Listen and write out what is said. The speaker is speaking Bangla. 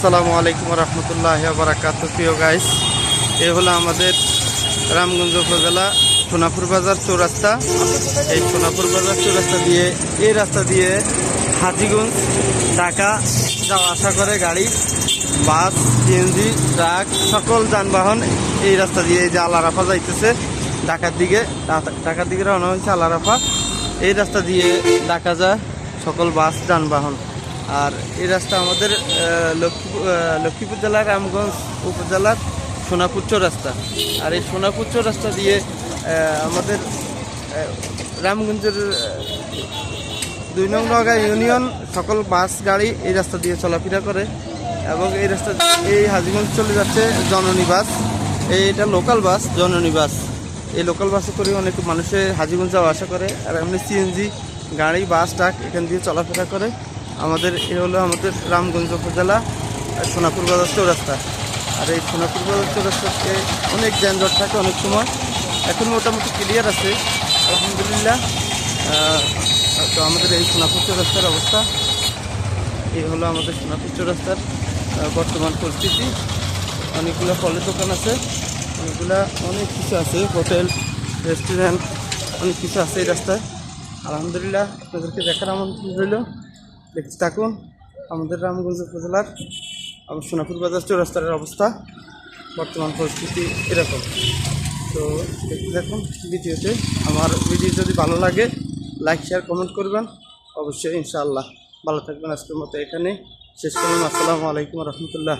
আসসালামু আলাইকুম রহমতুল্লাহ বারাকাত প্রিয় গাইস এ হলো আমাদের রামগঞ্জ উপজেলা সোনাপুর বাজার চৌরাস্তা। এই সোনাপুর বাজার চৌরাস্তা দিয়ে, এই রাস্তা দিয়ে হাজিগঞ্জ, ঢাকা যাওয়া আসা করে গাড়ি, বাস সিএনজি ট্রাক সকল যানবাহন এই রাস্তা দিয়ে যে আলারাফা যাইতেছে, ঢাকার দিকে ঢাকার দিকে রওনা হয়েছে আলারাফা এই রাস্তা দিয়ে ঢাকা যায় সকল বাস, যানবাহন। আর এই রাস্তা আমাদের লক্ষ্মীপুর লক্ষ্মীপুর জেলার রামগঞ্জ উপজেলার সোনাপুর রাস্তা আর এই সোনাপুর রাস্তা দিয়ে আমাদের রামগঞ্জের দুই নং নগা ইউনিয়ন সকল বাস, গাড়ি এই রাস্তা দিয়ে চলাফেরা করে এবং এই রাস্তা, এই হাজিগঞ্জ চলে যাচ্ছে জননী বাস। এইটা লোকাল বাস, জননী বাস। এই লোকাল বাসে করে অনেক মানুষে হাজিগঞ্জ যাওয়া আসা করে আর এমনি সিএনজি গাড়ি, বাস, ট্রাক এখান দিয়ে চলাফেরা করে। আমাদের, এ হলো আমাদের রামগঞ্জ উপজেলা, আর সোনাপুর বাজার চৌরাস্তা। আর এই সোনাপুর বাজার চৌরাস্তাতে অনেক যানজট থাকে, অনেক সময়। এখন মোটামুটি ক্লিয়ার আছে, আলহামদুলিল্লাহ। তো আমাদের এই সোনাপুর চৌরাস্তার অবস্থা, এই হলো আমাদের সোনাপুর চৌরাস্তার বর্তমান পরিস্থিতি। অনেকগুলো ফলের দোকান আছে, অনেকগুলা, অনেক কিছু আছে, হোটেল, রেস্টুরেন্ট, অনেক কিছু আছে এই রাস্তায়। আলহামদুলিল্লাহ, আপনাদেরকে দেখার আমন্ত্রণ রইল। দেখতে থাকুন আমাদের রামগঞ্জ উপজেলার সোনাপুর বাজার চৌরাস্তার অবস্থা, বর্তমান পরিস্থিতি এরকম। তো দেখতে থাকুন ভিডিওতে। আমার ভিডিও যদি ভালো লাগে লাইক শেয়ার কমেন্ট করবেন। অবশ্যই ইনশাআল্লাহ। ভালো থাকবেন আজকের মতো এখানে। শেষ করলাম। আসসালামু আলাইকুম রহমতুল্লাহ।